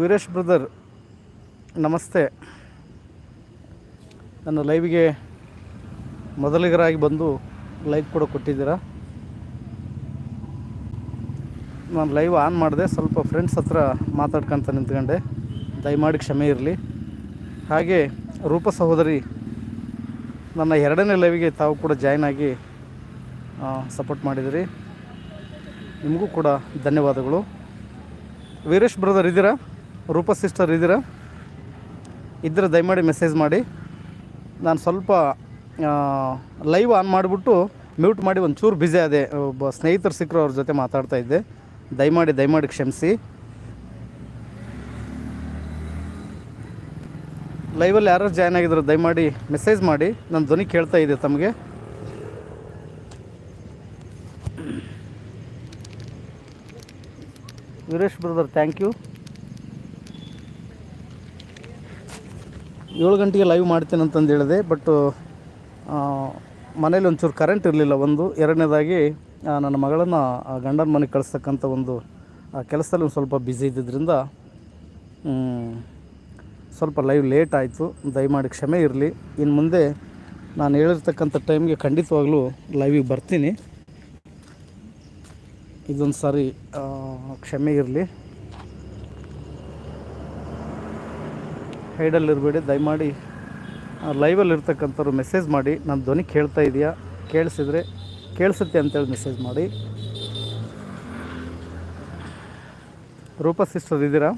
Veeresh brother, ನಮಸ್ತೆ. ನನ್ನ ಲೈವಿಗೆ ಮೊದಲಿಗರಾಗಿ ಬಂದು ಲೈವ್ ಕೂಡ ಕೊಟ್ಟಿದ್ದೀರಾ? ನಾನು ಲೈವ್ ಆನ್ ಮಾಡಿದೆ, ಸ್ವಲ್ಪ ಫ್ರೆಂಡ್ಸ್ ಹತ್ರ ಮಾತಾಡ್ಕೊಂತ ನಿಂತ್ಕೊಂಡೆ. ದಯಮಾಡಿ ಕ್ಷಮೆ ಇರಲಿ. ಹಾಗೆ ರೂಪ ಸಹೋದರಿ, ನನ್ನ ಎರಡನೇ ಲೈವಿಗೆ ತಾವು ಕೂಡ ಜಾಯ್ನ್ ಆಗಿ ಸಪೋರ್ಟ್ ಮಾಡಿದಿರಿ. ನಿಮಗೂ ಕೂಡ ಧನ್ಯವಾದಗಳು. ವೀರೇಶ್ ಬ್ರದರ್ ಇದ್ದೀರಾ? ರೂಪ ಸಿಸ್ಟರ್ ಇದ್ದೀರಾ? ಇದ್ದರೆ ದಯಮಾಡಿ ಮೆಸೇಜ್ ಮಾಡಿ. ನಾನು ಸ್ವಲ್ಪ ಲೈವ್ ಆನ್ ಮಾಡಿಬಿಟ್ಟು ಮ್ಯೂಟ್ ಮಾಡಿ ಒಂಚೂರು ಬ್ಯುಸಿ ಆದೆ. ಒಬ್ಬ ಸ್ನೇಹಿತರು ಸಿಕ್ಕರು ಅವ್ರ ಜೊತೆ ಮಾತಾಡ್ತಾ ಇದ್ದೆ. ದಯಮಾಡಿ ದಯಮಾಡಿ ಕ್ಷಮಿಸಿ. ಲೈವಲ್ಲಿ ಯಾರು ಜಾಯ್ನ್ ಆಗಿದ್ರು ದಯಮಾಡಿ ಮೆಸೇಜ್ ಮಾಡಿ. ನನ್ನ ಧ್ವನಿ ಕೇಳ್ತಾ ಇದೆ ತಮಗೆ. ವೀರೇಶ್ ಬ್ರದರ್ ಥ್ಯಾಂಕ್ ಯು ಏಳು ಗಂಟೆಗೆ ಲೈವ್ ಮಾಡ್ತೀನಿ ಅಂತಂದು ಹೇಳಿದೆ ಬಟ್ಟು ಮನೇಲಿ ಒಂಚೂರು ಕರೆಂಟ್ ಇರಲಿಲ್ಲ. ಒಂದು, ಎರಡನೇದಾಗಿ ನನ್ನ ಮಗಳನ್ನು ಗಂಡನ ಮನೆಗೆ ಕಳಿಸ್ತಕ್ಕಂಥ ಒಂದು ಕೆಲಸದಲ್ಲಿ ಒಂದು ಸ್ವಲ್ಪ ಬ್ಯುಸಿ ಇದ್ದಿದ್ದರಿಂದ ಸ್ವಲ್ಪ ಲೈವ್ ಲೇಟ್ ಆಯಿತು. ದಯಮಾಡಿ ಕ್ಷಮೆ ಇರಲಿ. ಇನ್ನು ಮುಂದೆ ನಾನು ಹೇಳಿರ್ತಕ್ಕಂಥ ಟೈಮ್ಗೆ ಖಂಡಿತವಾಗ್ಲೂ ಲೈವಿಗೆ ಬರ್ತೀನಿ. ಇದೊಂದು ಸಾರಿ ಕ್ಷಮೆ ಇರಲಿ. ಹೈಡಲ್ಲಿ ಇರಬೇಡಿ ದಯಮಾಡಿ ಲೈವಲ್ಲಿ ಇರ್ತಕ್ಕಂಥವ್ರು ಮೆಸೇಜ್ ಮಾಡಿ. ನನ್ನ ಧ್ವನಿ ಕೇಳ್ತಾ ಇದೆಯಾ? ಕೇಳಿಸಿದ್ರೆ ಕೇಳಿಸುತ್ತೆ ಅಂತೇಳಿ ಮೆಸೇಜ್ ಮಾಡಿ. ರೂಪ ಸಿಸ್ಟರ್ ಇದ್ದೀರಾ